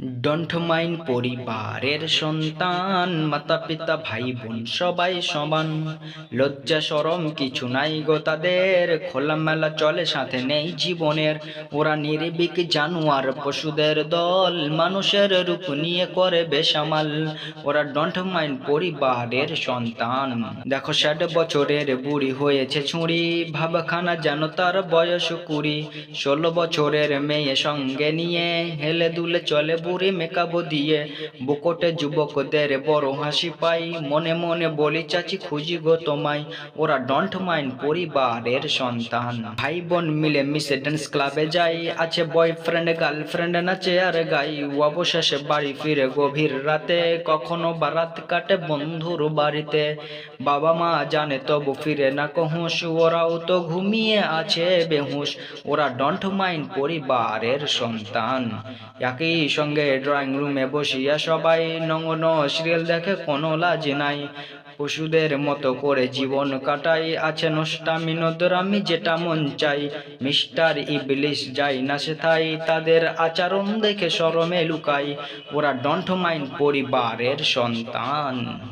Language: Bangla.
ডন্ট মাইন পরিবারের সন্তান মাতা পিতা ভাই বোন সবাই সমান। লজ্জা সরম কিছু নাই গো তাদের, খোলামেলা চলে, সাথে নেই জীবনের। ওরা নির্বিক জানোয়ার পশুদের দল, মানুষের রূপ নিয়ে করে বেসামাল। ওরা ডন্ট মাইন পরিবারের সন্তান। দেখো ষাট বছরের বুড়ি হয়েছে ছুঁড়ি, ভাবখানা যেন তার বয়স কুড়ি। ষোলো বছরের মেয়ে সঙ্গে নিয়ে হেলে দুলে চলে বুড়ি মেকাবো দিয়ে, বুকটে যুবকদের বড় হাসি পাই। মনে মনে বলি, চাচি, খুঁজি গো তোমায়। ওরা ডন্ট মাইন্ড পরিবারের সন্তান। ভাই বোন মিলে মিশে ড্যান্স ক্লাবে যাই। আছে বয়ফ্রেন্ড গার্লফ্রেন্ড নাচে আর গাই। অবশেষে বাড়ি ফিরে গভীর রাতে, কখনো বা রাত কাটে বন্ধুর বাড়িতে। বাবা মা জানে তবু ফিরে না কহুস ওরাও তো ঘুমিয়ে আছে বেহুশ। ওরা ডন্ট মাইন্ড পরিবারের সন্তান। একই সঙ্গে ড্রয়িং রুমে বসিয়া সবাই নঙ্গন সিরিয়াল দেখে কোনো লাজ নাই। পশুদের মতো করে জীবন কাটাই, আছে নষ্টামি নদরামি যেটা মন চাই। মিস্টার ইবলিশ যাই না সে সেথাই, তাদের আচরণ দেখে সরমে লুকাই। ওরা ডন্ট মাইন্ড পরিবারের সন্তান।